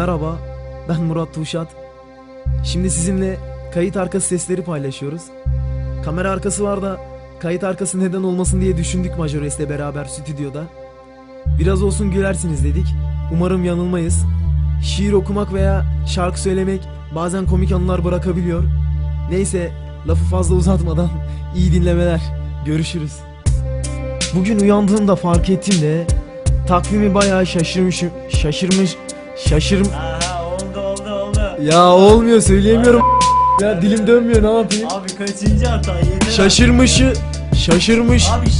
Merhaba, ben Murat Tuşat. Şimdi sizinle kayıt arkası sesleri paylaşıyoruz. Kamera arkası var da kayıt arkası neden olmasın diye düşündük Majores'le beraber stüdyoda. Biraz olsun gülersiniz dedik. Umarım yanılmayız. Şiir okumak veya şarkı söylemek bazen komik anılar bırakabiliyor. Neyse, lafı fazla uzatmadan iyi dinlemeler. Görüşürüz. Bugün uyandığımda fark ettim de takvimi bayağı şaşırmışım. Şaşırmış. Şaşırm... Aha oldu oldu oldu. Ya olmuyor söyleyemiyorum. Ya dilim dönmüyor ne yapayım? Abi kaçıncı hata yeter. Şaşırmışı. Şaşırmış. Abi ş-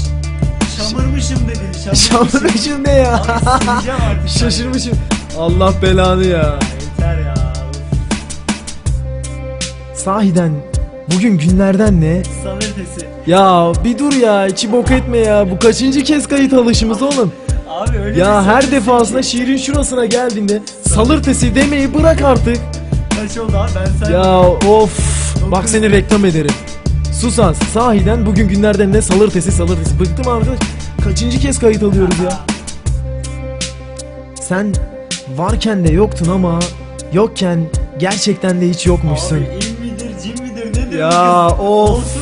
şamırmışım dedin. Şamırmışım. Şaşırmışım ne ya? Abi sileceğim artık. Şaşırmışım. Allah belanı ya. Yeter ya. Sahiden bugün günlerden ne? Ötesi. Ya bir dur ya içi bok etme ya. Bu kaçıncı kez kayıt alışımız oğlum? Abi öyle Ya her salı defasında şiirin şurasına geldiğinde salırtesi demeyi bırak artık. Kaç oldu abi ben sen. Ya of. Bak seni reklam ederim. Sus az. Sahiden bugün günlerden ne salırtesi salırtesi. Bıktım arkadaş. Kaçıncı kez kayıt alıyoruz ya? Sen varken de yoktun ama yokken gerçekten de hiç yokmuşsun. Abi il midir cin midir nedir? Ya, bu kız? of. Olsun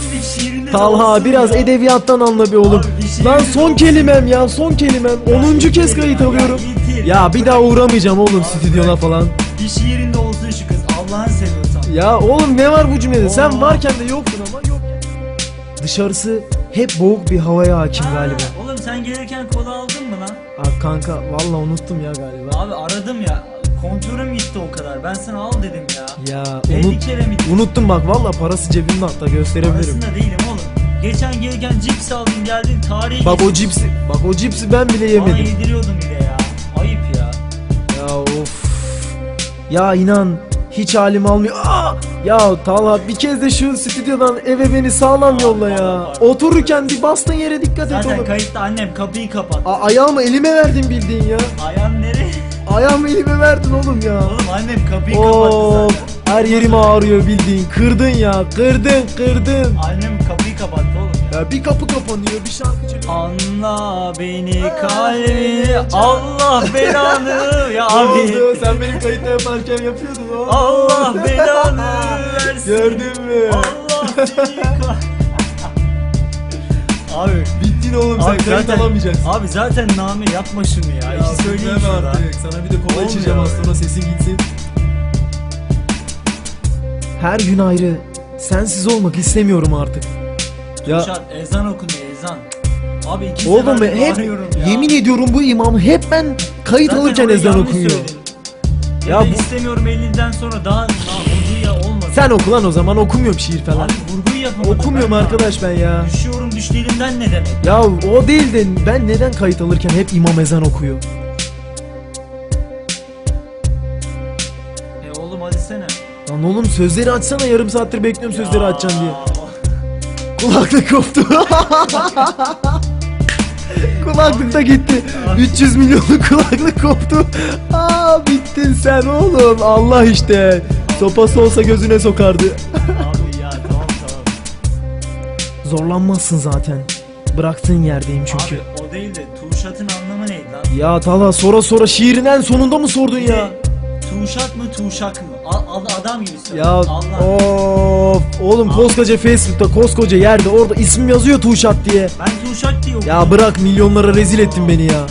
Talha biraz ya. edebiyattan anla bir oğlum. Abi Lan son kelimem ya son kelimem. 10. kez kayıt alıyorum. Ya bir daha uğramayacağım oğlum Abi stüdyona falan. Bir şiirinde olsun şu kız Allah'ını seviyorsan. Ya oğlum ne var bu cümlede? Sen varken de yoktun ama yok. Dışarısı hep boğuk bir havaya hakim Ha, galiba. Oğlum sen gelirken kola aldın mı lan? Aa, kanka valla unuttum ya galiba. Abi aradım ya. Kontörüm gitti o kadar. Ben sana al dedim ya. Ya 50 unut, kere mi? unuttum bak valla parası cebimde hatta gösterebilirim. Arasında değilim oğlum. Geçen gelirken cips aldın geldin tarihi Bak o cipsi, bak o cipsi ben bile Bana yemedim. yediriyordun bir de ya. Ayıp ya. Ya of. Ya inan hiç halim almıyor. Aa! Ya Talha bir kez de şu stüdyodan eve beni sağlam yolla ya. Otururken bir bastın yere dikkat et Zaten oğlum. kayıtta annem kapıyı kapat. A- ayağımı elime verdin bildiğin ya. Ayağım nereye? Ayağımı elime verdin oğlum ya. Oğlum annem kapıyı kapattı Of zaten. her yerim ağrıyor bildiğin. Kırdın ya kırdın kırdın. Annem kapıyı kapattı oğlum ya. Ya bir kapı kapanıyor bir şarkı çalıyor. Anla beni kalbini Allah belanı ya Ne abi. oldu? Sen benim kayıtta yaparken yapıyordun o. Allah belanı versin. Gördün mü? Allah seni kah- Abi Bittin oğlum sen Abi kayıt zaten, alamayacaksın. abi zaten Nami yapma şunu ya. Ya İşi söyleyeyim şurada. artık. Sana bir de kola Olmuyor. içeceğim az sonra sesin gitsin. Her gün ayrı. Sensiz olmak istemiyorum artık. Ya Kuşat ezan okunuyor ezan. Abi iki oğlum seferdir hep ya. yemin ediyorum bu imam hep ben kayıt Zaten alırken ezan okuyor. Ya Ya bu- istemiyorum 50'den sonra daha daha. Sen oku lan o zaman okumuyorum şiir falan. Abi vurguyu yapamadım. Okumuyorum ben arkadaş ben ya. Düşüyorum düştüğümden ne demek? Ya o değil de ben neden kayıt alırken hep imam ezan okuyor? E oğlum hadi sene. Lan oğlum sözleri açsana yarım saattir bekliyorum sözleri açacaksın diye. Kulaklık koptu. Kulaklık da gitti. 300 milyonluk kulaklık koptu. Aa bittin sen oğlum. Allah işte. Sopası olsa gözüne sokardı. Abi ya tamam tamam. Zorlanmazsın zaten. Bıraktığın yerdeyim çünkü. Abi o değil de Tuşat'ın anlamı neydi lan? Ya Tala sonra sonra şiirin en sonunda mı sordun ya? Ne? Tuşat mı Tuşak mı? A- a- adam gibi söyle. Ya Allah. of oğlum koskoca Facebook'ta koskoca yerde orada ismim yazıyor Tuşat diye. Ben Tuşak diye okudum. Ya bırak milyonlara rezil ettin beni ya.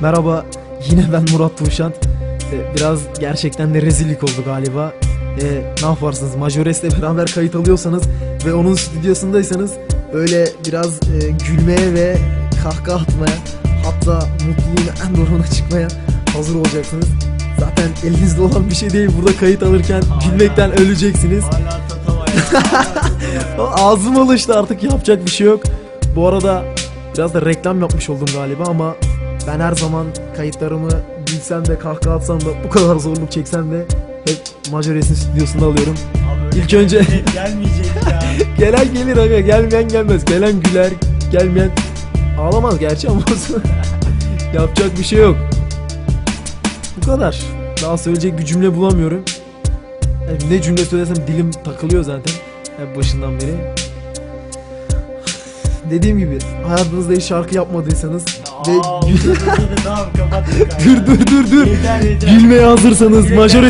Merhaba yine ben Murat Tuşat. Ee, Biraz gerçekten de rezillik oldu galiba. Ee, ne yaparsınız Majores'le beraber kayıt alıyorsanız ve onun stüdyosundaysanız böyle biraz e, gülmeye ve kahkaha atmaya hatta mutluluğun en doruna çıkmaya hazır olacaksınız. Zaten elinizde olan bir şey değil burada kayıt alırken gülmekten öleceksiniz. Hala. Ağzım alıştı artık yapacak bir şey yok. Bu arada biraz da reklam yapmış oldum galiba ama ben her zaman kayıtlarımı bilsem de kahkaha atsam da bu kadar zorluk çeksem de hep Majores'in stüdyosunda alıyorum. Abi İlk önce- şey gelmeyecek ya. Gelen gelir aga gelmeyen gelmez. Gelen güler gelmeyen ağlamaz gerçi ama olsun. yapacak bir şey yok. Bu kadar. Daha söyleyecek bir cümle bulamıyorum. Yani ne cümle söylesem dilim takılıyor zaten. Hep başından beri. Dediğim gibi hayatınızda hiç şarkı yapmadıysanız Aa, dur, dur, dur, dur. Gülmeye hazırsanız majör